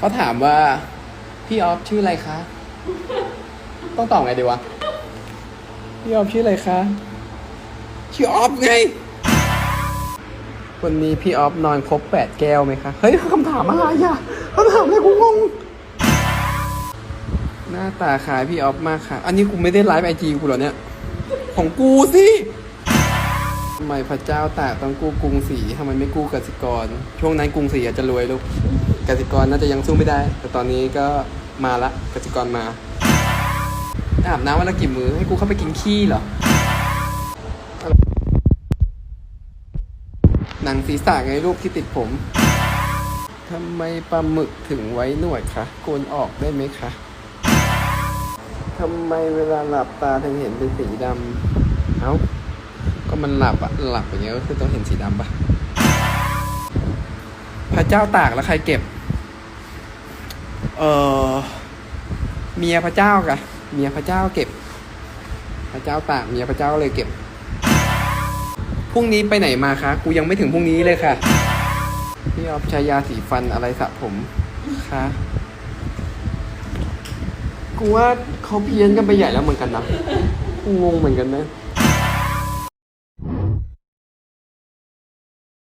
เขาถามว่า พี่ออฟชื่ออะไรคะ ต้องตอบไงดีวะ พี่ออฟชื่ออะไรคะ ชื่อออฟไง วันนี้พี่ออฟนอนครบแปดแก้วไหมคะ เฮ้ยคำถามอะไรอะคำถามอะไรกูงง หน้าตาคล้ายพี่ออฟมากค่ะ อันนี้กูไม่ได้ไลฟ์ไอจีกูเหรอเนี่ย ของกูสิทำไมพระเจ้าตากต้องกู้กรุงศรีทำไมไม่กู้กสิกร ช่วงนั้นกรุงศรีอาจจะรวยลูก กสิกรน่าจะยังสู้ไม่ได้ แต่ตอนนี้ก็มาละกสิกรมาอาบน้ำวันละกี่มือให้กูเข้าไปกินขี้เหรอหนังศีรษะไงลูกที่ติดผมทำไมปลาหมึกถึงไว้หนวดคะโกนออกได้ไหมคะทำไมเวลาหลับตาถึงเห็นเป็นสีดำเอ้า ก็มันหลับอะหลับอย่างเงี้ยก็คือต้องเห็นสีดำปะ ระเจ้าตากแล้วใครเก็บ เออเมียพระเจ้ากะเมียพระเจ้าเก็บ พระเจ้าตากเมียพระเจ้าเลยเก็บพรุ่งนี้ไปไหนมาคะ กูยังไม่ถึงพรุ่งนี้เลยค่ะ พี่ออฟใช้ยาสีฟันอะไรสระผมคะกูว่าเขาเพี้ยนกันไปใหญ่แล้วเหมือนกันนะ กูงงเหมือนกันนะ